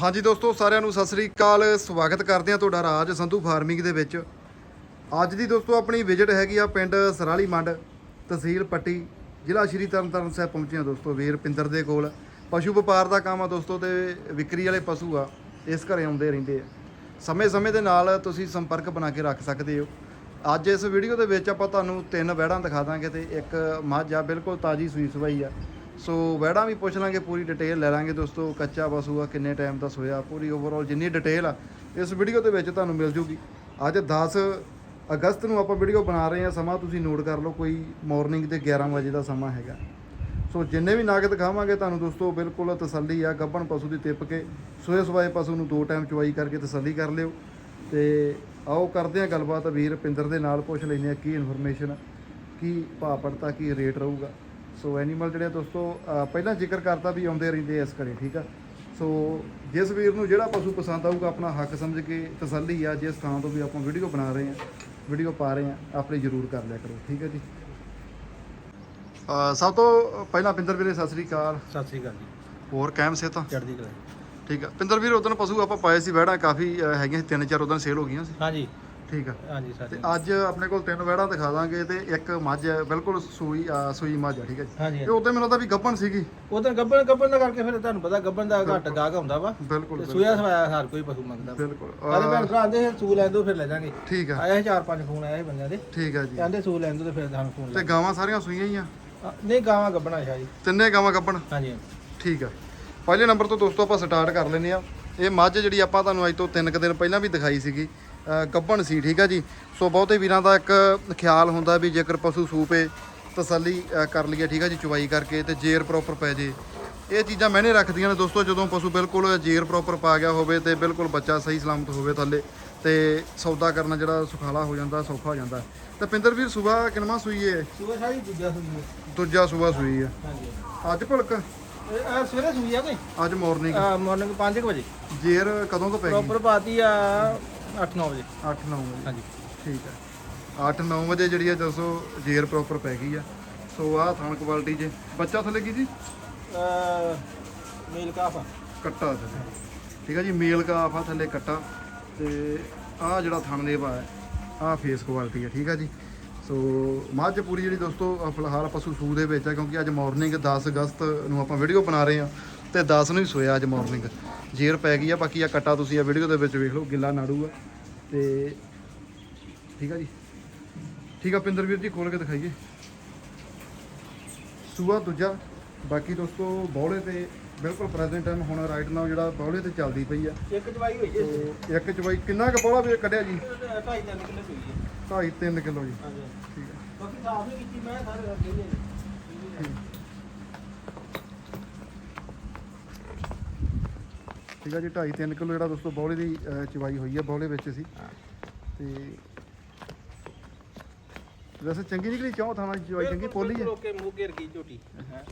ਹਾਂਜੀ ਦੋਸਤੋ, ਸਾਰਿਆਂ ਨੂੰ ਸਤਿ ਸ੍ਰੀ ਅਕਾਲ। ਸਵਾਗਤ ਕਰਦੇ ਹਾਂ ਤੁਹਾਡਾ ਰਾਜ ਸੰਧੂ ਫਾਰਮਿੰਗ ਦੇ ਵਿੱਚ। ਅੱਜ ਦੀ ਦੋਸਤੋ, ਆਪਣੀ ਵਿਜ਼ਿਟ ਹੈਗੀ ਆ ਪਿੰਡ ਸਰਾਲੀ ਮੰਡ, ਤਹਿਸੀਲ ਪੱਟੀ, ਜ਼ਿਲ੍ਹਾ ਸ਼੍ਰੀ ਤਰਨਤਾਰਨ ਸਾਹਿਬ ਪਹੁੰਚੇ ਹਾਂ ਦੋਸਤੋ ਵੀਰ ਪਿੰਦਰ ਦੇ ਕੋਲ। ਪਸ਼ੂ ਵਪਾਰ ਦਾ ਕੰਮ ਆ ਦੋਸਤੋ ਤੇ ਵਿਕਰੀ ਵਾਲੇ ਪਸ਼ੂ ਆ, ਇਸ ਘਰੇ ਆਉਂਦੇ ਰਹਿੰਦੇ ਆ। ਸਮੇਂ-ਸਮੇਂ ਦੇ ਨਾਲ ਤੁਸੀਂ ਸੰਪਰਕ ਬਣਾ ਕੇ ਰੱਖ ਸਕਦੇ ਹੋ। ਅੱਜ ਇਸ ਵੀਡੀਓ ਦੇ ਵਿੱਚ ਆਪਾਂ ਤੁਹਾਨੂੰ ਤਿੰਨ ਵਹਿੜਾਂ ਦਿਖਾ ਦਾਂਗੇ ਤੇ ਇੱਕ ਮੱਝ ਆ, ਬਿਲਕੁਲ ਤਾਜੀ ਸੂਈ ਸਵਾਈ ਆ। ਸੋ ਵਹਿੜਾਂ ਵੀ ਪੁੱਛ ਲਾਂਗੇ, ਪੂਰੀ ਡਿਟੇਲ ਲੈ ਲਾਂਗੇ ਦੋਸਤੋ, ਕੱਚਾ ਪਸ਼ੂ ਆ ਕਿੰਨੇ ਟਾਈਮ ਦਾ ਸੋਇਆ, ਪੂਰੀ ਓਵਰਆਲ ਜਿੰਨੀ ਡਿਟੇਲ ਆ, ਇਸ ਵੀਡੀਓ ਦੇ ਵਿੱਚ ਤੁਹਾਨੂੰ ਮਿਲ ਜੂਗੀ। ਅੱਜ 10 ਅਗਸਤ ਨੂੰ ਆਪਾਂ ਵੀਡੀਓ ਬਣਾ ਰਹੇ ਹਾਂ, ਸਮਾਂ ਤੁਸੀਂ ਨੋਟ ਕਰ ਲਓ, ਕੋਈ ਮਾਰਨਿੰਗ ਦੇ 11 ਵਜੇ ਦਾ ਸਮਾਂ ਹੈਗਾ। ਸੋ ਜਿੰਨੇ ਵੀ ਨਾਗ ਦਿਖਾਵਾਂਗੇ ਤੁਹਾਨੂੰ ਦੋਸਤੋ, ਬਿਲਕੁਲ ਤਸੱਲੀ ਆ, ਗੱਭਣ ਪਸ਼ੂ ਦੀ ਤਿੱਪ ਕੇ, ਸੋਏ ਸਵਾਏ ਪਸ਼ੂ ਨੂੰ ਦੋ ਟਾਈਮ ਚੁਆਈ ਕਰਕੇ ਤਸੱਲੀ ਕਰ ਲਿਓ। ਤੇ ਆਓ ਕਰਦੇ ਆ ਗੱਲਬਾਤ ਵੀਰ ਪਿੰਦਰ ਦੇ ਨਾਲ ਪੁੱਛ ਲੈਂਦੇ ਆ ਕੀ ਇਨਫੋਰਮੇਸ਼ਨ ਕੀ ਭਾਅ ਪੜਤਾ, ਕੀ ਰੇਟ ਰਹੂਗਾ। ਸੋ ਐਨੀਮਲ ਜਿਹੜੇ ਦੋਸਤੋ ਪਹਿਲਾਂ ਜ਼ਿਕਰ ਕਰਤਾ ਵੀ ਆਉਂਦੇ ਰਹਿੰਦੇ ਇਸ ਘਰੇ ਠੀਕ ਆ? ਸੋ ਜਿਸ ਵੀਰ ਨੂੰ ਜਿਹੜਾ ਪਸ਼ੂ ਪਸੰਦ ਆਊਗਾ ਆਪਣਾ ਹੱਕ ਸਮਝ ਕੇ ਤਸੱਲੀ ਆ ਜਿਸ ਥਾਂ ਤੋਂ ਵੀ ਆਪਾਂ ਵੀਡੀਓ ਬਣਾ ਰਹੇ ਆ ਵੀਡੀਓ ਪਾ ਰਹੇ ਆ ਆਪਣੀ ਜ਼ਰੂਰ ਕਰ ਲਿਆ ਕਰੋ ਠੀਕ ਹੈ ਜੀ? ਸਭ ਤੋਂ ਪਹਿਲਾਂ ਪਿੰਦਰ ਵੀਰੇ ਸਤਿ ਸ੍ਰੀ ਅਕਾਲ। ਸਤਿ ਸ੍ਰੀ ਅਕਾਲ ਜੀ। ਹੋਰ ਕਾਇਮ ਸੇ ਤਾਂ ਚੜ੍ਹਦੀ ਕਲਾ ਠੀਕ ਆ। ਪਿੰਦਰ ਵੀਰ ਉਦੋਂ ਪਸ਼ੂ ਆਪਾਂ ਪਾਏ ਸੀ ਵਹਿੜਾਂ ਕਾਫੀ ਹੈਗੀਆਂ ਸੀ ਤਿੰਨ ਚਾਰ ਉਦੋਂ ਸੇਲ ਹੋ ਗਈਆਂ ਸੀ। ਹਾਂਜੀ। ਠੀਕ ਆ। ਹਾਂਜੀ ਤੇ ਸਰ ਅੱਜ ਆਪਣੇ ਕੋਲ ਤਿੰਨ ਵਹਿੜਾਂ ਦਿਖਾ ਦਾਂਗੇ ਤੇ ਇੱਕ ਮੱਝ ਹੈ ਬਿਲਕੁਲ ਸੂਈ ਅਹ ਸੂਈ ਮੱਝ ਆ ਠੀਕ ਹੈ ਜੀ। ਹਾਂਜੀ ਤੇ ਉਦੋਂ ਮੈਨੂੰ ਲੱਗਦਾ ਵੀ ਗੱਭਣ ਸੀਗੀ। ਉਦੋਂ ਗੱਬਣ ਗੱਬਣ ਦਾ ਕਰਕੇ ਫਿਰ ਤੁਹਾਨੂੰ ਪਤਾ ਗੱਬਣ ਦਾ ਘੱਟ ਗਾਹਕ ਹੁੰਦਾ ਵਾ। ਬਿਲਕੁਲ ਤੇ ਸੂਇਆ ਸਵਾਇਆ ਹਰ ਕੋਈ ਪਸ਼ੂ ਮੰਗਦਾ। ਬਿਲਕੁਲ। ਸਾਰੇ ਭੈਣ ਅਹ ਭਰਾ ਆਂਦੇ ਸੂ ਲੈ ਦੋ ਫਿਰ ਲੈ ਜਾਾਂਗੇ। ਠੀਕ ਆ। ਆਇਆ ਸੀ ਚਾਰ ਪੰਜ ਫੋਨ ਆਇਆ ਸੀ ਬੰਦਿਆਂ ਦੇ। ਠੀਕ ਆ ਜੀ। ਕਹਿੰਦੇ ਸੂ ਲੈਣ ਦੋ ਤੇ ਫਿਰ ਸਾਨੂੰ ਫੋਨ ਤੇ ਗਾਵਾਂ ਸਾਰੀਆਂ ਸੂਈਆਂ ਹੀ ਆ? ਨਹੀਂ ਗਾਵਾਂ ਗੱਬਣਾ ਸ਼ਾਹ ਜੀ ਤਿੰਨੇ ਗਾਵਾਂ ਗੱਭਣ? ਹਾਂਜੀ ਠੀਕ ਆ। ਪਹਿਲੇ ਨੰਬਰ ਤੋਂ ਦੋਸਤੋ ਆਪਾਂ ਸਟਾਰਟ ਕਰ ਲੈਨੇ ਆ ਇਹ ਮੱਝ ਜਿਹੜੀ ਆਪਾਂ ਤੁਹਾਨੂੰ ਅੱਜ ਤੋਂ ਤਿੰਨ ਕੁ ਦਿਨ ਪਹਿਲਾਂ ਵੀ ਦਿਖਾਈ ਸੀਗੀ। ਅਹ ਗੱਭਣ ਸੀ ਠੀਕ ਆ ਜੀ? ਸੋ ਬਹੁਤੇ ਵੀਰਾਂ ਦਾ ਇੱਕ ਖਿਆਲ ਹੁੰਦਾ ਵੀ ਜੇਕਰ ਪਸ਼ੂ ਸੂਪੇ ਤਸੱਲੀ ਕਰ ਲਈਏ ਠੀਕ ਆ ਜੀ ਚੁਵਾਈ ਕਰਕੇ ਤੇ ਜੇਰ ਪ੍ਰੋਪਰ ਪੈ ਜੇ। ਇਹ ਚੀਜ਼ਾਂ ਮੈਨੇ ਰੱਖਦੀਆਂ ਨੇ ਦੋਸਤੋ ਜਦੋਂ ਪਸ਼ੂ ਬਿਲਕੁਲ ਜੇਰ ਪ੍ਰੋਪਰ ਪਾ ਗਿਆ ਹੋਵੇ ਤੇ ਬਿਲਕੁਲ ਬੱਚਾ ਸਹੀ ਸਲਾਮਤ ਹੋਵੇ ਥੱਲੇ ਤੇ ਸੌਦਾ ਕਰਨਾ ਜਿਹੜਾ ਸੁਖਾਲਾ ਹੋ ਜਾਂਦਾ ਸੌਖਾ ਹੋ ਜਾਂਦਾ। ਤੇ ਪਿੰਦਰ ਵੀਰ ਸੁਬਾ ਕਿਨਵਾ ਸੂਈ ਦੂਜਾ ਦੂਜਾ ਸੁਬਾ ਸੂਈ ਆ ਹਾਂਜੀ। ਅੱਜ ਭਲਕ? ਇਹ ਆ ਸਵੇਰੇ ਸੂਈ ਆ ਕੋਈ? ਅੱਜ ਮਾਰਨਿੰਗ ਮਾਰਨਿੰਗ 5 ਵਜੇ। ਜੇਰ ਕਦੋਂ ਤੋਂ ਪੈ ਗਈ? ਪ੍ਰੋਪਰ ਪਾਤੀ ਆ 8-9 ਵਜੇ। 8-9 ਵਜੇ। ਹਾਂਜੀ। ਠੀਕ ਹੈ। 8-9 ਵਜੇ ਜਿਹੜੀ ਆ ਦੱਸੋ ਜੇਰ ਪ੍ਰੋਪਰ ਪੈ ਗਈ ਆ। ਸੋ ਆਹ ਥਣ ਕੁਆਲਿਟੀ ਜੇ। ਬੱਚਾ ਥੱਲੇ ਕੀ ਜੀ? ਅ ਮੇਲ ਕਾਫਾ ਕੱਟਾ ਥੱਲੇ। ਠੀਕ ਆ ਜੀ ਮੇਲ ਕਾਫ ਆ ਥੱਲੇ ਕੱਟਾ। ਤੇ ਆਹ ਜਿਹੜਾ ਥਣ ਦੇ ਹੈ ਆਹ ਫੇਸ ਕੁਆਲਿਟੀ ਆ ਠੀਕ ਆ ਜੀ। ਸੋ ਮੱਝ ਪੂਰੀ ਜਿਹੜੀ ਦੋਸਤੋ ਫਿਲਹਾਲ ਪਸ਼ੂ ਸੂ ਦੇ ਵਿੱਚ ਆ ਕਿਉਂਕਿ ਅੱਜ ਮਾਰਨਿੰਗ 10 ਅਗਸਤ ਨੂੰ ਆਪਾਂ ਵੀਡੀਓ ਬਣਾ ਰਹੇ ਆ ਤੇ 10 ਨੂੰ ਹੀ ਸੋਇਆ ਅੱਜ ਮਾਰਨਿੰਗ ਜੇਰ ਪੈ ਗਈ ਆ ਬਾਕੀ ਆ ਕੱਟਾ ਤੁਸੀਂ ਆ ਵੀਡੀਓ ਦੇ ਵਿੱਚ ਵੇਖ ਲਓ ਗਿੱਲਾ ਨਾੜੂ ਆ। ਤੇ ਠੀਕ ਆ ਜੀ। ਠੀਕ ਆ ਪਿੰਦਰ ਵੀਰ ਜੀ ਖੋਲ ਕੇ ਦਿਖਾਈਏ। ਸੂਆ ਦੂਜਾ। ਬਾਕੀ ਦੋਸਤੋ ਬੌਲੇ ਤੇ ਬਿਲਕੁਲ ਪ੍ਰੈਜ਼ੈਂਟ ਟਾਈਮ ਹੁਣ ਰਾਈਟ ਨਾਓ ਜਿਹੜਾ ਬੌਲੇ ਤੇ ਚੱਲਦੀ ਪਈ ਆ। ਇੱਕ ਦਵਾਈ ਹੋਈ ਹੈ। ਇੱਕ ਚ ਬਾਈ ਕਿੰਨਾ ਕੁ ਬੌਲਾ ਵੀ ਕੱਢਿਆ ਜੀ? ਢਾਈ ਤਿੰਨ ਕਿਲੋ ਹੋਈ ਹੈ। 2.5 3 ਕਿਲੋ ਜੀ। ਹਾਂਜੀ। ਠੀਕ ਆ। ਬਾਕੀ ਸਾਫ਼ ਨਹੀਂ ਕੀਤੀ ਮੈਂ ਸਾਰੇ ਰੱਖੇ ਨੇ। ਠੀਕ ਆ ਜੀ 2.5 3 ਕਿਲੋ ਜਿਹੜਾ ਦੋਸਤੋ ਬੌਲੇ ਦੀ ਚਵਾਈ ਹੋਈ ਆ ਬੌਲੇ ਵਿੱਚ ਸੀ। ਤੇ ਵੈਸੇ ਚੰਗੀ ਨਿਕਲੀ ਚੌਂ ਥਾਣਾ ਦੀ ਚਵਾਈ ਚੰਗੀ ਪੋਲੀ ਹੈ ਲੋਕੇ ਮੂੰਹ ਘੇਰ ਗਈ ਝੋਟੀ। ਹੈਂ।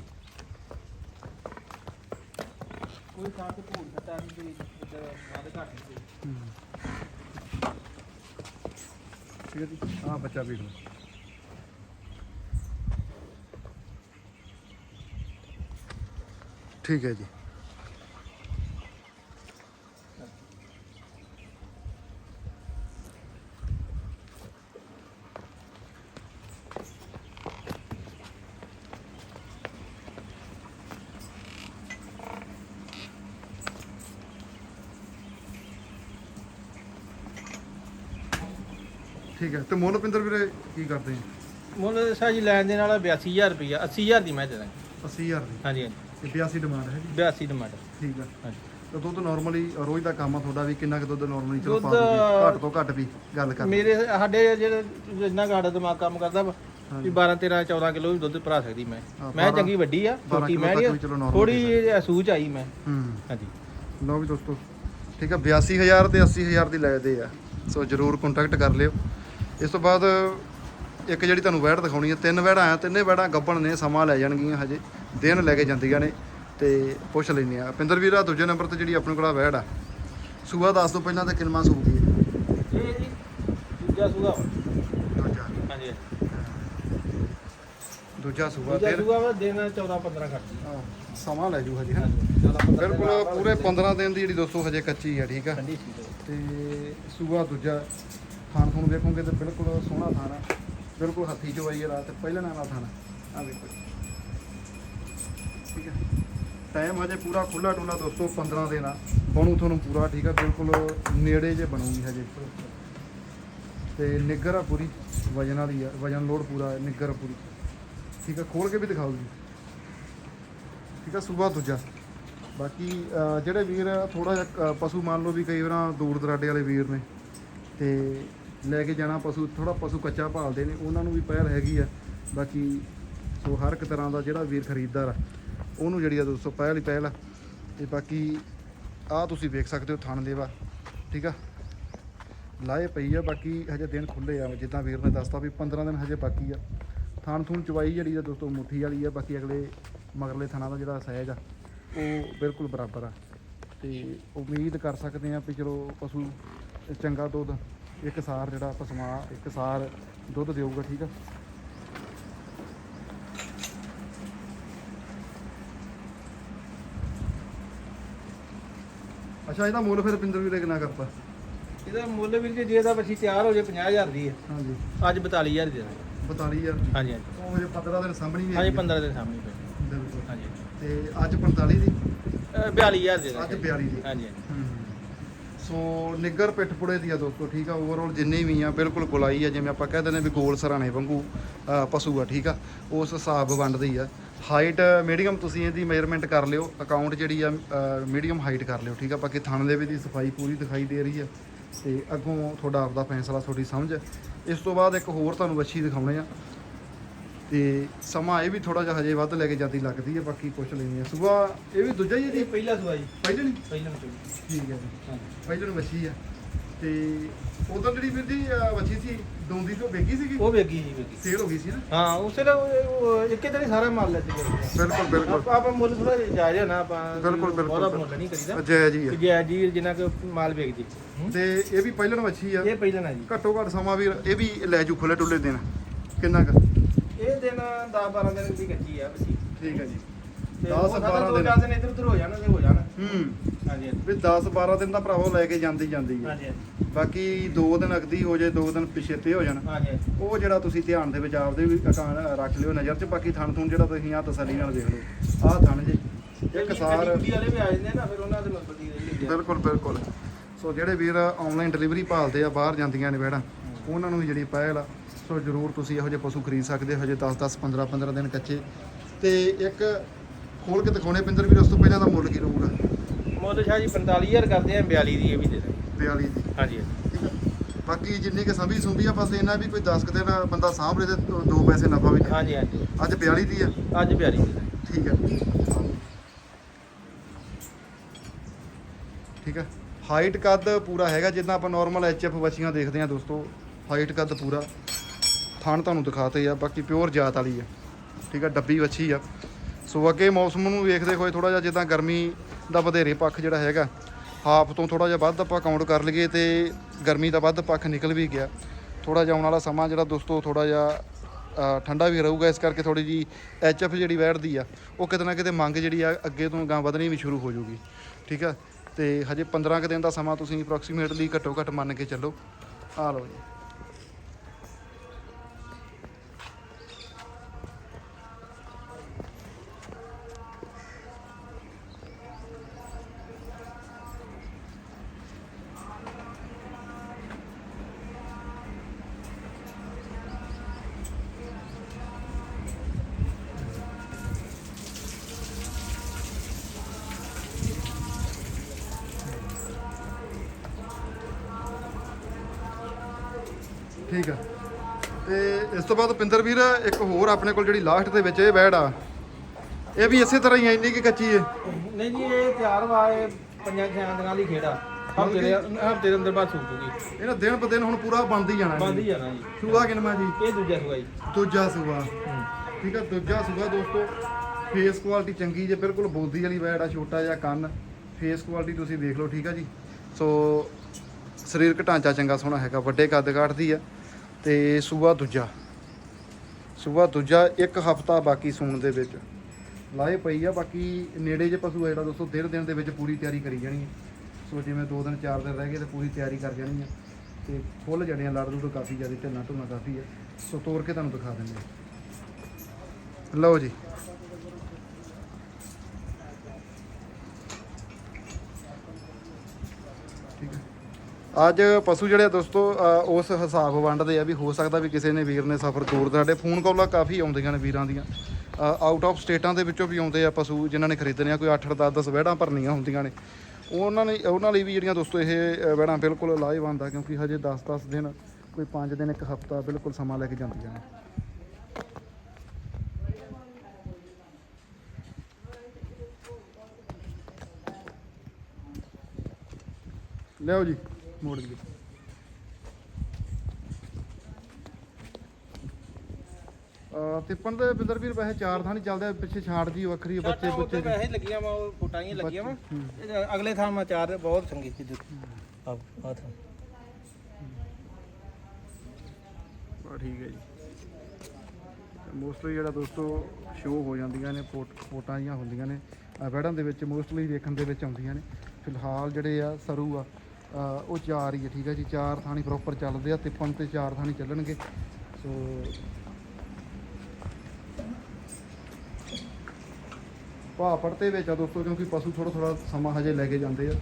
ਕੋਈ ਤੇ ਭੂਲ ਖਤਾ ਨਹੀਂ ਕੋਈ ਵਾਦੇ ਘੱਟ ਨਹੀਂ ਹੂੰ। ਠੀਕ ਹੈ ਜੀ। ਹਾਂ ਬੱਚਾ ਵੇਖ ਲਓ। ਠੀਕ ਹੈ ਜੀ। ਠੀਕ ਹੈ। ਤੇ ਮੋਨੋ ਪਿੰਦਰ ਵੀਰੇ ਕੀ ਕਰਦੇ ਆ ਮੁੱਲ ਸਾਹ ਜੀ ਲੈਣ ਦੇ ਨਾਲ 82000 ਰੁਪਇਆ 80000 ਦੀ ਮੈਂ ਦੇ ਦਾਂਗਾ। 80000 ਦੀ? ਹਾਂਜੀ ਹਾਂਜੀ। ਤੇ 82 ਡਿਮਾਂਡ ਹੈ ਜੀ? 82 ਟਮਾਟਰ ਠੀਕ ਆ ਹਾਂਜੀ। ਤੇ ਦੁੱਧ ਨਾਰਮਲੀ ਰੋਜ਼ ਦਾ ਕੰਮ ਆ ਤੁਹਾਡਾ ਵੀ ਕਿੰਨਾ ਕੁ ਦੁੱਧ ਨਾਰਮਲੀ ਚਲੋ ਪਾ ਦੁੱਧ- ਦਈਏ ਘੱਟ ਤੋਂ ਘੱਟ ਵੀ ਗੱਲ ਕਰ ਮੇਰੇ ਸਾਡੇ ਜਿਹੜੇ ਜਿੰਨਾ ਗਾੜਾ ਦਿਮਾਗ ਕੰਮ ਕਰਦਾ ਵਾ ਵੀ 12 13 14 ਕਿਲੋ ਵੀ ਦੁੱਧ ਭਰਾ ਸਕਦੀ ਮੈਂ। ਹਾਂ, ਮੈਂ 12 ਚੰਗੀ ਵੱਡੀ ਆ 12 ਛੋਟੀ ਕਿਲੋ ਮੈਂ ਤੱਕ ਵੀ ਚਲੋ normal ਥੋੜੀ ਆਈ ਮੈਂ। ਹੂੰ। ਹਾਂਜੀ। ਲਓ ਵੀ ਦੋਸਤੋ ਠੀਕ ਆ 82000 ਤੇ 80000 ਦੀ ਲੈਦੇ ਆ। ਸੋ ਜਰੂਰ ਕੰਟੈਕਟ ਕਰ ਲਿਓ। ਇਸ ਤੋਂ ਬਾਅਦ ਇੱਕ ਜਿਹੜੀ ਤੁਹਾਨੂੰ ਵੈੜ ਦਿਖਾਉਣੀ ਹੈ ਤਿੰਨ ਵੈੜਾਂ ਆ ਤਿੰਨੇ ਵੈੜਾਂ ਗੱਬਣ ਨੇ ਸਮਾਂ ਲੈ ਜਾਣਗੀਆਂ ਹਜੇ ਦਿਨ ਲੈ ਕੇ ਜਾਂਦੀਆਂ ਨੇ ਤੇ ਪੁੱਛ ਲੈਂਦੇ ਆ ਪਿੰਦਰ ਵੀਰਾ ਦੂਜੇ ਨੰਬਰ ਤੇ ਜਿਹੜੀ ਆਪਣੇ ਕੋਲ ਵੈੜ ਆ ਸੂਆ ਦੱਸ ਤੋਂ ਪਹਿਲਾਂ ਤੇ ਕਿੰਨਾ ਸੂਦੀ ਹੈ ਇਹ ਜੀ ਦੂਜਾ ਸੂਆ। ਦੂਜਾ। ਹਾਂਜੀ ਦੂਜਾ ਸੂਆ ਦੂਜਾ ਫਿਰ? ਸੂਆ ਵਾ ਦਿਨ 14 15 ਖੜਦੀ ਆਹ, ਸਮਾਂ ਲੈ ਜੂ ਹਜੇ ਹੈ 14 15 ਬਿਲਕੁਲ ਪੂਰੇ 15 ਦਿਨ ਦੀ ਜਿਹੜੀ ਦੋਸਤੋ ਹਜੇ ਕੱਚੀ ਆ ਠੀਕ ਆ। ਤੇ ਸੂਆ ਦੂਜਾ ਥਾਣ ਤੁਹਾਨੂੰ ਦੇਖੋਗੇ ਤੇ ਬਿਲਕੁਲ ਸੋਹਣਾ ਥਾਣ ਆ। ਬਿਲਕੁਲ ਹੱਥੀ ਚਵਾਈ ਆ ਰਾਤ ਪਹਿਲਾਂ ਨਾਲ ਥਾਣ ਆ। ਵੇਖੋ ਠੀਕ ਹੈ ਟਾਈਮ ਹਜੇ ਪੂਰਾ ਖੁੱਲਾ ਡੁੱਲਾ ਦੋਸਤੋ 15 ਦਿਨ ਆ। ਬਣੂ ਤੁਹਾਨੂੰ ਪੂਰਾ ਠੀਕ ਆ। ਬਿਲਕੁਲ ਨੇੜੇ ਜੇ ਬਣੂਗੀ ਹਜੇ। ਤੇ ਨਿੱਗਰ ਆ ਪੂਰੀ ਵਜਨ ਵਾਲੀ ਆ ਵਜਨ ਲੋਡ ਪੂਰਾ ਹੈ, ਨਿੱਗਰ ਆ ਪੂਰੀ ਠੀਕ ਆ ਖੋਲ ਕੇ ਵੀ ਦਿਖਾਓ ਜੀ। ਠੀਕ ਆ ਸੂਬਾ ਦੂਜਾ। ਬਾਕੀ ਜਿਹੜੇ ਵੀਰ ਥੋੜਾ ਜਿਹਾ ਪਸ਼ੂ ਮੰਨ ਲਓ ਵੀ ਕਈ ਵਾਰ ਦੂਰ ਦਰਾਡੇ ਵਾਲੇ ਵੀਰ ਨੇ ਤੇ ਲੈ ਕੇ ਜਾਣਾ, ਪਸ਼ੂ ਥੋੜਾ ਪਸ਼ੂ ਕੱਚਾ ਭਾਲਦੇ ਨੇ, ਉਹਨਾਂ ਨੂੰ ਵੀ ਪਹਿਲ ਹੈਗੀ ਆ। ਬਾਕੀ ਸੋ ਹਰ ਇੱਕ ਤਰ੍ਹਾਂ ਦਾ ਜਿਹੜਾ ਵੀਰ ਖਰੀਦਦਾਰ ਆ, ਉਹਨੂੰ ਜਿਹੜੀ ਆ ਦੋਸਤੋ ਪਹਿਲ ਹੀ ਪਹਿਲ ਆ। ਤੇ ਬਾਕੀ ਆ ਤੁਸੀਂ ਵੇਖ ਸਕਦੇ ਹੋ ਥਣ ਦੇਵਾ ਠੀਕ ਆ? ਲਾਏ ਪਈ ਆ, ਬਾਕੀ ਹਜੇ ਦਿਨ ਖੁੱਲੇ ਆ, ਜਿੱਦਾਂ ਵੀਰ ਨੇ ਦੱਸਤਾ ਵੀ 15 ਦਿਨ ਹਜੇ ਬਾਕੀ ਆ। ਥਣ ਥੂਣ ਚਵਾਈ ਜਿਹੜੀ ਆ ਦੋਸਤੋ ਮੁੱਠੀ ਵਾਲੀ ਆ, ਬਾਕੀ ਅਗਲੇ ਮਗਰਲੇ ਥਣਾ ਦਾ ਜਿਹੜਾ ਸਾਈਜ਼ ਆ, ਉਹ ਬਿਲਕੁਲ ਬਰਾਬਰ ਆ। ਤੇ ਉਮੀਦ ਕਰ ਸਕਦੇ ਆ ਵੀ ਚਲੋ ਪਸ਼ੂ ਚੰਗਾ ਦੁੱਧ ਇੱਕ ਸਾਰ ਜਿਹੜਾ ਪਸਮਾ ਇੱਕ ਸਾਰ ਦੁੱਧ ਦੇਊਗਾ ਠੀਕ ਆ? ਅੱਛਾ ਇਹਦਾ ਮੁੱਲ ਫਿਰ ਪਿੰਦਰ ਵੀਰੇ ਕਿੰਨਾ ਕਰਤਾ? ਇਹਦਾ ਮੁੱਲ ਵੀਰ ਜੀ ਜੇ ਇਹਦਾ ਬੱਚੀ ਤਿਆਰ ਹੋ ਜੇ 50000 ਦੀ ਹੈ ਹਾਂਜੀ। ਅੱਜ 42000 ਦੀ ਦੇ ਦਾਂਗੇ 42000 ਹਾਂਜੀ ਹਾਂਜੀ। ਉਹ ਹਜੇ 15 ਦਿਨ ਸਾਂਭਣੀ ਵੀ ਹਾਂਜੀ ਹੈਗੀ ਆ। 15 ਦੇ ਸਾਹਮਣੇ ਪਏ ਬਿਲਕੁਲ। ਹਾਂਜੀ। ਤੇ ਅੱਜ 45 ਦੀ? ਅਹ 42000 ਦੇ ਅੱਜ ਦਾਂਗੇ 42 ਦੀ। ਹਾਂਜੀ ਹਾਂਜੀ। ਸੋ ਨਿੱਗਰ ਪਿੱਠ ਪੁੜੇ ਦੀ ਆ ਦੋਸਤੋ, ਠੀਕ ਆ? ਓਵਰਆਲ ਜਿੰਨੇ ਵੀ ਆ, ਬਿਲਕੁਲ ਗੁਲਾਈ ਆ, ਜਿਵੇਂ ਆਪਾਂ ਕਹਿ ਦਿੰਦੇ ਵੀ ਗੋਲ ਸਰਾਣੇ ਵਾਂਗੂ ਪਸ਼ੂ ਆ, ਠੀਕ ਆ? ਉਸ ਹਿਸਾਬ ਵੰਡਦੀ ਆ। ਹਾਈਟ ਮੀਡੀਅਮ ਤੁਸੀਂ ਇਹਦੀ ਮੇਜਰਮੈਂਟ ਕਰ ਲਿਓ ਅਕਾਊਂਟ ਜਿਹੜੀ ਆ ਮੀਡੀਅਮ ਹਾਈਟ ਕਰ ਲਿਓ, ਠੀਕ ਆ? ਬਾਕੀ ਥਣ ਦੇ ਵੀ ਦੀ ਸਫ਼ਾਈ ਪੂਰੀ ਦਿਖਾਈ ਦੇ ਰਹੀ ਆ, ਤੇ ਅੱਗੋਂ ਤੁਹਾਡਾ ਆਪਦਾ ਫੈਸਲਾ, ਤੁਹਾਡੀ ਸਮਝ। ਇਸ ਤੋਂ ਬਾਅਦ ਇੱਕ ਹੋਰ ਤੁਹਾਨੂੰ ਵੱਛੀ ਦਿਖਾਉਣੇ ਆ। ਤੇ ਸਮਾਂ ਇਹ ਵੀ ਥੋੜਾ ਜਿਹਾ ਹਜੇ ਵੱਧ ਲੈ ਕੇ ਜਾਂਦੀ ਲੱਗਦੀ ਹੈ ਬਾਕੀ ਪੁੱਛ ਲੈਣੀ ਆ ਸੁਬਾ ਇਹ ਵੀ ਦੂਜਾ ਹੀ ਹੈ ਜੀ? ਇਹ ਪਹਿਲਾ ਸੂਆ ਜੀ। ਪਹਿਲੇ ਨਹੀਂ? ਪਹਿਲਾ ਮਚੂ ਠੀਕ ਹੈ ਜੀ। ਹਾਂਜੀ ਪਹਿਲੇ ਨੂੰ ਵੱਛੀ ਆ। ਤੇ ਉਦੋਂ ਜਿਹੜੀ ਵੀਰ ਜੀ ਅਹ, ਵੱਛੀ ਸੀ ਦੋਂਦੀ ਤੋਂ ਵੇਗੀ ਸੀਗੀ? ਉਹ ਵੇਗੀ ਜੀ ਵੇਗੀ ਸੇਲ ਹੋ ਗਈ ਸੀ ਨਾ? ਹਾਂ ਉਸੇ ਦਾ ਇੱਕੇ ਦਿਨ ਹੀ ਸਾਰਾ ਮਾਲ ਲੈ ਚੁੱਕੇ ਬਿਲਕੁਲ ਬਿਲਕੁਲ। ਆਪਾਂ ਆਪਾਂ ਮੁੱਲ ਥੋੜਾ ਜਾਇਜ਼ ਨਾ ਆਪਾਂ ਬਿਲਕੁਲ, ਬਿਲਕੁਲ, ਬਹੁਤਾ ਬਿਲਕੁਲ। ਮੁੱਲ ਨਹੀਂ ਕਰੀਦਾ। ਜੈ ਜੀ ਆ। ਜੈ ਜੀ ਜਿੰਨਾ ਕਿ ਮਾਲ ਵੇਚਦੀ ਹੂੰ। ਤੇ ਇਹ ਵੀ ਪਹਿਲਣ ਵੱਛੀ ਆ। ਇਹ ਪਹਿਲਾ ਨਾ ਜੀ। ਘੱਟੋ ਘੱਟ ਸਮਾਂ ਵੀ ਇਹ ਵੀ ਲੈ ਜੂ ਖੁੱਲੇ ਡੁੱਲੇ ਦਿਨ। ਕਿੰਨਾ ਕੁ? ਇਹ ਦਿਨ 10 12 ਦਿਨ ਦੀ ਕੱਚੀ ਆ ਬਸੀ ਠੀਕ ਹੈ ਜੀ। ਤੇ 10 ਉਹ ਸਾਡਾ 12 ਦੋ ਦਿਨ। ਚਾਰ ਦਿਨ ਇੱਧਰ ਉੱਧਰ ਹੋ ਜਾਣ ਤੇ ਹੋ ਜਾਣ। ਹੂੰ। ਹਾਂਜੀ ਹਾਂਜੀ। ਵੀ 10 12 ਦਿਨ ਦਾ ਭਰਾਵੋ ਲੈ ਕੇ ਜਾਂਦੀ ਜਾਂਦੀ ਹੈ ਹਾਂਜੀ ਹਾਂਜੀ। ਬਾਕੀ 2 ਦਿਨ ਅਗਦੀ ਹੋ ਜੇ 2 ਦਿਨ ਪਿਛੇਤੇ ਹੋ ਜਾਣ। ਹਾਂਜੀ ਹਾਂਜੀ। ਉਹ ਜਿਹੜਾ ਤੁਸੀਂ ਧਿਆਨ ਦੇ ਵਿੱਚ ਆਪਦੇ ਵੀ ਅਕਾਨ ਰੱਖ ਲਿਓ ਨਜ਼ਰ 'ਚ ਬਾਕੀ ਥਣ ਥੁਣ ਜਿਹੜਾ ਤੁਸੀਂ ਆ ਤਸੱਲੀ ਨਾਲ ਦੇਖ ਲਓ ਆਹ ਥਣ ਜੀ। ਇੱਕ ਸਾਰ ਗੱਡੀ ਵਾਲੇ ਵੀ ਆ ਜਾਂਦੇ ਨਾ ਫਿਰ ਉਹਨਾਂ ਦੇ ਨੰਬਰ ਦੀ ਰਹੀ ਬਿਲਕੁਲ ਬਿਲਕੁਲ। ਸੋ ਜਿਹੜੇ ਵੀਰ ਆਨਲਾਈਨ ਡਿਲੀਵਰੀ ਭਾਲਦੇ ਆ ਬਾਹਰ ਜਾਂਦੀਆਂ ਨੇ ਬੈੜਾਂ ਉਹਨਾਂ ਨੂੰ ਵੀ ਜਿਹੜੀ ਪਹਿਲ ਆ ਸੋ ਜਰੂਰ ਤੁਸੀਂ ਇਹੋ ਜਿਹੇ ਪਸ਼ੂ ਖਰੀਦ ਸਕਦੇ ਹੋ ਹਜੇ 10 10 15 15 ਦਿਨ ਕੱਚੇ। ਤੇ ਇੱਕ ਖੋਲ ਕੇ ਦਿਖਾਉਣੇ ਪਿੰਦਰ ਵੀਰ ਉਸ ਤੋਂ ਪਹਿਲਾਂ ਦਾ ਮੁੱਲ ਕੀ ਰਹੂਗਾ? ਮੁੱਲ ਸ਼ਾਹ ਜੀ 45000 ਕਰਦੇ ਆ 42 ਦੀ ਇਹ ਵੀ ਦੇ ਦਾਂਗੇ 42 ਦੀ। ਹਾਂਜੀ ਠੀਕ ਹੈ ਬਾਕੀ ਜਿੰਨੀ ਕਿ ਸੰਭੀ ਸੁੰਭੀ ਆ ਬਸ ਇਹਨਾਂ ਵੀ ਕੋਈ 10 ਕੁ ਦਿਨ ਬੰਦਾ ਸਾਂਭ ਲੇ ਤੇ ਦੋ- ਦੋ ਪੈਸੇ ਨਫਾ ਵੀ ਹਾਂਜੀ ਹਾਂਜੀ। ਅੱਜ 42 ਦੀ ਆ। ਅੱਜ 42 ਦੀ। ਠੀਕ ਹੈ ਠੀਕ ਹੈ ਹਾਈਟ ਕੱਦ ਪੂਰਾ ਹੈਗਾ ਜਿੱਦਾਂ ਆਪਾਂ ਨਾਰਮਲ ਐਚਐਫ ਬੱਚੀਆਂ ਦੇਖਦੇ ਆ ਦੋਸਤੋ ਹਾਈਟ ਕੱਦ ਪੂਰਾ। ਥਣ ਤੁਹਾਨੂੰ ਦਿਖਾਤੇ ਆ, ਬਾਕੀ ਪਿਓਰ ਜਾਤ ਵਾਲੀ ਆ। ਠੀਕ ਆ, ਡੱਬੀ ਵੱਛੀ ਆ। ਸੋ ਅੱਗੇ ਮੌਸਮ ਨੂੰ ਵੇਖਦੇ ਹੋਏ ਥੋੜਾ ਜਿਹਾ ਜਿੱਦਾਂ ਗਰਮੀ ਦਾ ਵਧੇਰੇ ਪੱਖ ਜਿਹੜਾ ਹੈਗਾ, ਹਾਫ ਤੋਂ ਥੋੜਾ ਜਿਹਾ ਵੱਧ ਆਪਾਂ ਕਾਊਂਟ ਕਰ ਲਈਏ ਤੇ ਗਰਮੀ ਦਾ ਵੱਧ ਪੱਖ ਨਿਕਲ ਵੀ ਗਿਆ। ਥੋੜਾ ਜਿਹਾ ਆਉਣ ਵਾਲਾ ਸਮਾਂ ਜਿਹੜਾ ਦੋਸਤੋ ਥੋੜਾ ਜਿਹਾ ਠੰਡਾ ਵੀ ਰਹੂਗਾ, ਇਸ ਕਰਕੇ ਥੋੜੀ ਜੀ ਐਚਐਫ ਜਿਹੜੀ ਵੈੜਦੀ ਆ, ਉਹ ਕਿਤੇ ਨਾ ਕਿਤੇ ਮੰਗ ਜਿਹੜੀ ਆ, ਅੱਗੇ ਤੋਂ ਗਾਂ ਵਧਣੀ ਵੀ ਸ਼ੁਰੂ ਹੋ ਜੂਗੀ। ਠੀਕ ਆ, ਤੇ ਹਜੇ 15 ਕੁ ਦਿਨ ਦਾ ਸਮਾਂ ਤੁਸੀਂ ਅਪਰੋਕਸੀਮੇਟਲੀ ਘੱਟੋ ਘੱਟ ਮੰਨ ਕੇ ਚੱਲੋ। ਆ ਲਓ ਜੀ। ਠੀਕ ਆ। ਤੇ ਇਸ ਤੋਂ ਬਾਅਦ ਪਿੰਦਰ ਵੀਰ ਇੱਕ ਹੋਰ ਆਪਣੇ ਕੋਲ ਜਿਹੜੀ ਲਾਸਟ ਦੇ ਵਿੱਚ ਇਹ ਬੈੜ ਆ ਇਹ ਵੀ ਇਸੇ ਤਰ੍ਹਾਂ ਹੀ ਆ, ਇੰਨੀ ਕਿ ਕੱਚੀ ਹੈ ਨਹੀਂ ਜੀ ਇਹ ਤਿਆਰ ਵਾ ਇਹ ਪੰਜਾਂ ਛਿਆਂ ਦਿਨਾਂ ਦੀ ਖੇੜਾ ਹਫ਼ਤੇ ਦੇ ਹਫ਼ਤੇ ਦੇ ਅੰਦਰ ਬਾਅਦ ਸੂਟ ਜੂਗੀ। ਇਹਨਾਂ ਦਿਨ ਦਿਨ ਹੁਣ ਪੂਰਾ ਹੀ ਜਾਣਾ ਬੰਦ ਹੀ ਜਾਣਾ ਜੀ। ਸੂਆ ਕਿਨਮਾ ਜੀ? ਇਹ ਦੂਜਾ ਸੂਆ ਜੀ। ਦੂਜਾ ਸੂਆ। ਠੀਕ ਆ ਦੂਜਾ ਸੂਆ ਦੋਸਤੋ ਫੇਸ ਕੁਆਲਿਟੀ ਚੰਗੀ ਜੇ ਬਿਲਕੁਲ ਬੋਦੀ ਵਾਲੀ ਵੈੜ ਆ ਛੋਟਾ ਜਿਹਾ ਕੰਨ। ਫੇਸ ਕੁਆਲਿਟੀ ਤੁਸੀਂ ਦੇਖ ਲਓ ਠੀਕ ਆ ਜੀ। ਸੋ ਸਰੀਰਕ ਢਾਂਚਾ ਚੰਗਾ ਸੋਹਣਾ ਹੈਗਾ ਵੱਡੇ ਕੱਦ ਕਾਠਦੀ ਆ। ਤੇ ਸੂਆ ਦੂਜਾ। ਸੂਆ ਦੂਜਾ, ਇੱਕ ਹਫਤਾ ਬਾਕੀ ਸੂਣ ਦੇ ਵਿੱਚ। ਲਾਏ ਪਈ ਆ, ਬਾਕੀ ਨੇੜੇ ਜੇ ਪਸ਼ੂ ਆ ਜਿਹੜਾ ਦੋਸਤੋ, ਡੇਢ ਦਿਨ ਦੇ ਵਿੱਚ ਪੂਰੀ ਤਿਆਰੀ ਕਰੀ ਜਾਣੀ ਹੈ ਸੋ ਜਿਵੇਂ 2 ਦਿਨ 4 ਦਿਨ ਰਹਿ ਗਏ ਤੇ ਪੂਰੀ ਤਿਆਰੀ ਕਰ ਜਾਣੀ ਆ। ਤੇ ਫੁੱਲ ਜੜੀਆਂ ਲੜ ਲੂੜ ਕਾਫੀ ਜ਼ਿਆਦਾ ਢਿੱਲਾ ਢੁੱਲਾ ਕਾਫੀ ਹੈ ਸੋ ਤੋੜ ਕੇ ਤੁਹਾਨੂੰ ਦਿਖਾ ਦਿੰਦੇ ਲਓ ਜੀ। ਅੱਜ ਪਸ਼ੂ ਜਿਹੜੇ ਆ ਦੋਸਤੋ ਉਸ ਹਿਸਾਬ ਵੰਡਦੇ ਆ ਵੀ ਹੋ ਸਕਦਾ ਵੀ ਕਿਸੇ ਨੇ ਵੀਰ ਨੇ ਸਫ਼ਰ ਦੂਰ ਸਾਡੇ ਫੋਨ ਕਾਲਾਂ ਕਾਫੀ ਆਉਂਦੀਆਂ ਨੇ ਵੀਰਾਂ ਦੀਆਂ। ਆਊਟ ਆਫ ਸਟੇਟਾਂ ਦੇ ਵਿੱਚੋਂ ਵੀ ਆਉਂਦੇ ਆ ਪਸ਼ੂ ਜਿਨ੍ਹਾਂ ਨੇ ਖਰੀਦਣੇ ਆ ਕੋਈ 8 10 10 ਵਹਿੜਾਂ ਭਰਨੀਆਂ ਹੁੰਦੀਆਂ ਨੇ। ਉਹਨਾਂ ਨੇ ਉਹਨਾਂ ਲਈ ਵੀ ਜਿਹੜੀਆਂ ਦੋਸਤੋ ਇਹ ਅ, ਵਹਿੜਾਂ ਬਿਲਕੁਲ ਲਾਹੇਵੰਦ ਆ ਕਿਉਂਕਿ ਹਜੇ 10 10 ਦਿਨ ਕੋਈ 5 ਦਿਨ ਇੱਕ ਹਫਤਾ ਬਿਲਕੁਲ ਸਮਾਂ ਲੈ ਕੇ ਜਾਂਦੀਆਂ ਨੇ। ਲਿਓ ਜੀ। ਮੋੜ ਅ ਤਿੱਪਣ ਦੇ ਬਿੰਦਰ ਵੀਰ ਵੈਸੇ ਚਾਰ ਥਾਂ ਨਹੀਂ ਚੱਲਦੇ ਪਿੱਛੇ ਛਾੜ ਜੀ ਵੱਖਰੀ ਬੱਚੇ ਬੱਚੇ ਵੈਸੇ ਲੱਗੀਆਂ ਵਾ ਉਹ ਫੁੱਟਾਂ ਹੀ ਲੱਗੀਆਂ ਵਾ। ਅਗਲੇ ਥਾਂ ਮੈਂ ਚਾਰ ਬਹੁਤ ਚੰਗੀ ਸੀ ਆ ਆ ਥਾਂ। ਬਾ ਠੀਕ ਹੈ ਜੀ। ਮੋਸਟਲੀ ਜਿਹੜਾ ਦੋਸਤੋ ਸ਼ੋਅ ਹੋ ਜਾਂਦੀਆਂ ਨੇ ਫੋਟ ਜੀਆਂ ਹੁੰਦੀਆਂ ਨੇ। ਵੈੜਾਂ ਦੇ ਵਿੱਚ ਮੋਸਟਲੀ ਵੇਖਣ ਦੇ ਵਿੱਚ ਆਉਂਦੀਆਂ ਨੇ। ਫਿਲਹਾਲ ਜਿਹੜੇ ਆ ਸਰੂ ਆ ਉਹ ਚਾਰ ਹੀ ਆ ਠੀਕ ਹੈ ਜੀ। ਚਾਰ ਥਾਣੀ ਪ੍ਰੋਪਰ ਚੱਲਦੇ ਆ ਤਿੱਪਣ ਤੇ ਚਾਰ ਥਾਣੀ ਚੱਲਣਗੇ। ਸੋ ਭਾਪੜ ਤੇ ਵਿੱਚ ਆ ਦੋਸਤੋ ਕਿਉਂਕਿ ਪਸ਼ੂ ਥੋੜਾ ਥੋੜਾ ਸਮਾਂ ਹਜੇ ਲੈ ਕੇ ਜਾਂਦੇ ਆ।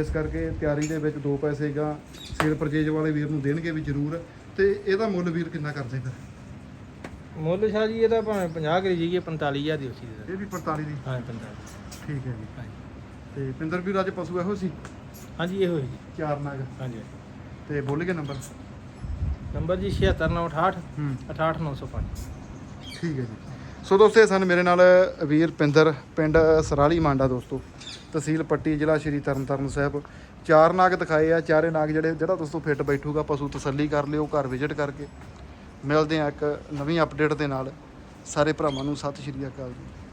ਇਸ ਕਰਕੇ ਤਿਆਰੀ ਦੇ ਵਿੱਚ ਦੋ ਪੈਸੇ ਗਾ ਸੇਲ ਪਰਚੇਜ ਵਾਲੇ ਵੀਰ ਨੂੰ ਦੇਣਗੇ ਵੀ ਜ਼ਰੂਰ। ਤੇ ਇਹਦਾ ਮੁੱਲ ਵੀਰ ਕਿੰਨਾ ਕਰਦੇ ਫਿਰ? ਮੁੱਲ ਸ਼ਾਹ ਜੀ ਇਹਦਾ ਭਾਵੇਂ 50 ਕਰੀ ਜਾਈਏ 45000 ਦੀ ਉਸੀ ਦੇ ਇਹ ਵੀ 45 ਦੀ? ਹਾਂ 45 ਠੀਕ ਹੈ ਜੀ। ਤੇ ਪਿੰਦਰ ਵੀਰ ਅੱਜ ਪਸ਼ੂ ਇਹੋ ਸੀ? ਹਾਂਜੀ ਇਹੋ ਹੀ ਜੀ। ਚਾਰ ਨਾਗ। ਹਾਂਜੀ ਤੇ ਬੋਲ ਕੇ ਨੰਬਰ? ਨੰਬਰ ਜੀ 76968 ਹੂੰ। 68905 ਠੀਕ ਹੈ ਜੀ। ਸੋ ਦੋਸਤੋ ਇਹ ਸਨ ਮੇਰੇ ਨਾਲ ਵੀਰ ਪਿੰਦਰ ਪਿੰਡ ਸਰਾਲੀ ਮਾਂਡਾ ਦੋਸਤੋ। ਤਹਿਸੀਲ ਪੱਟੀ ਜ਼ਿਲ੍ਹਾ ਸ਼੍ਰੀ ਤਰਨਤਾਰਨ ਸਾਹਿਬ। ਚਾਰ ਨਾਗ ਦਿਖਾਏ ਆ ਚਾਰੇ ਨਾਗ ਜਿਹੜੇ ਜਿਹੜਾ ਦੋਸਤੋ ਫਿੱਟ ਬੈਠੂਗਾ ਪਸ਼ੂ ਤਸੱਲੀ ਕਰ ਲਿਓ ਘਰ ਵਿਜ਼ਿਟ ਕਰਕੇ। ਮਿਲਦੇ ਆ ਇੱਕ ਨਵੀਂ ਅਪਡੇਟ ਦੇ ਨਾਲ। ਸਾਰੇ ਭਰਾਵਾਂ ਨੂੰ ਸਤਿ ਸ਼੍ਰੀ ਅਕਾਲ ਜੀ।